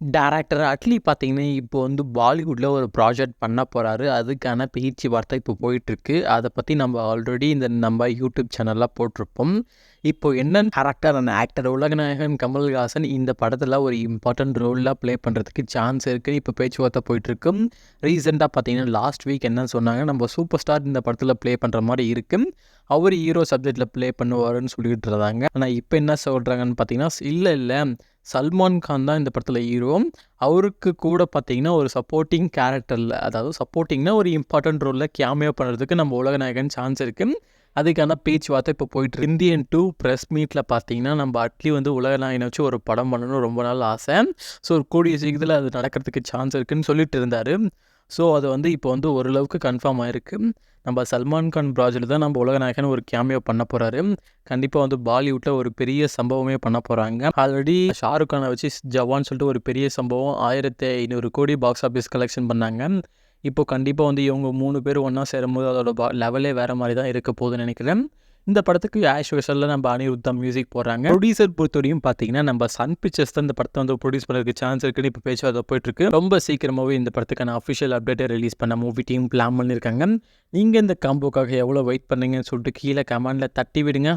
Director Atlee பார்த்திங்கன்னா இப்போ வந்து பாலிவுட்டில் ஒரு ப்ராஜெக்ட் பண்ண போகிறாரு அதுக்கான பேச்சுவார்த்தை இப்போ போயிட்டுருக்கு. அதை பற்றி நம்ம ஆல்ரெடி இந்த நம்ம யூடியூப் சேனலில் போட்டிருப்போம். இப்போ என்ன கேரக்டர் அண்ட் ஆக்டர் உலகநாயகன் கமல்ஹாசன் இந்த படத்தில் ஒரு இம்பார்ட்டன்ட் ரோல்ல ப்ளே பண்ணுறதுக்கு சான்ஸ் இருக்குது இப்போ பேச்சுவார்த்தை போயிட்டுருக்கு. ரீசெண்டாக பார்த்தீங்கன்னா, லாஸ்ட் வீக் என்ன சொன்னாங்க, நம்ம சூப்பர் ஸ்டார் இந்த படத்தில் ப்ளே பண்ணுற மாதிரி இருக்கு. அவர் ஹீரோ சப்ஜெக்டில் ப்ளே பண்ணுவாருன்னு சொல்லிட்டு இருந்தாங்க. ஆனால் இப்போ என்ன சொல்கிறாங்கன்னு பார்த்தீங்கன்னா, இல்லை இல்லை சல்மான் கான் தான் இந்த படத்தில் ஹீரோ. அவருக்கு கூட பார்த்தீங்கன்னா, ஒரு சப்போர்ட்டிங் கேரக்டரில் அதாவது சப்போர்ட்டிங்னா ஒரு இம்பார்ட்டன்ட் ரோலில் கேமியோ பண்ணுறதுக்கு நம்ம உலகநாயகன் சான்ஸ் இருக்குது அதுக்கான பேச்சுவார்த்தை இப்போ போயிட்டு இந்தியன் டூ ப்ரெஸ் மீட்டில் பார்த்தீங்கன்னா, நம்ம அட்லி வந்து உலகநாயகன வச்சு ஒரு படம் பண்ணணும்னு ரொம்ப நாள் ஆசை. ஸோ கூடிய சீக்கிரத்தில் அது நடக்கிறதுக்கு சான்ஸ் இருக்குன்னு சொல்லிட்டு இருந்தார் ஸோ அது வந்து இப்போ வந்து ஓரளவுக்கு கன்ஃபார்ம் ஆயிருக்கு. நம்ம சல்மான் கான் ப்ராஜெக்ட் தான் நம்ம உலகநாயகன் ஒரு கேமியோ பண்ண போகிறாரு கண்டிப்பாக வந்து பாலிவுட்டில் ஒரு பெரிய சம்பவமே பண்ண போகிறாங்க ஆல்ரெடி ஷாருக் கானை வச்சு ஜவான் சொல்லிட்டு ஒரு பெரிய சம்பவம் 1500 கோடி பாக்ஸ் ஆஃபீஸ் கலெக்ஷன் பண்ணாங்க. இப்போ கண்டிப்பாக வந்து இவங்க மூணு பேரும் ஒன்றா சேரும்போது அதோட லெவலே வேறு மாதிரி தான் இருக்க போகுதுன்னு நினைக்கிறேன் இந்த படத்துக்கு ஆஷ் விஷலில் நம்ம அனிருத்தம் மியூசிக் போடுறாங்க. ப்ரொடியூசர் பொறுத்தவரையும் பார்த்தீங்கன்னா, நம்ம சன் பிக்சர்ஸ் தான் இந்த படத்தை வந்து ப்ரொடியூஸ் பண்ணுறதுக்கு சான்ஸ் இருக்குன்னு இப்போ பேச்சுவார்த்தை போயிட்டுருக்கு. ரொம்ப சீக்கிரமாகவே இந்த படத்துக்கான அஃபிஷியல் அப்டேட்டை ரிலீஸ் பண்ண மூவி டீம் பிளான் பண்ணியிருக்காங்க. நீங்கள் இந்த காம்போக்காக எவ்வளோ வெயிட் பண்ணீங்கன்னு சொல்லிட்டு கீழே கமெண்டில் தட்டி விடுங்க.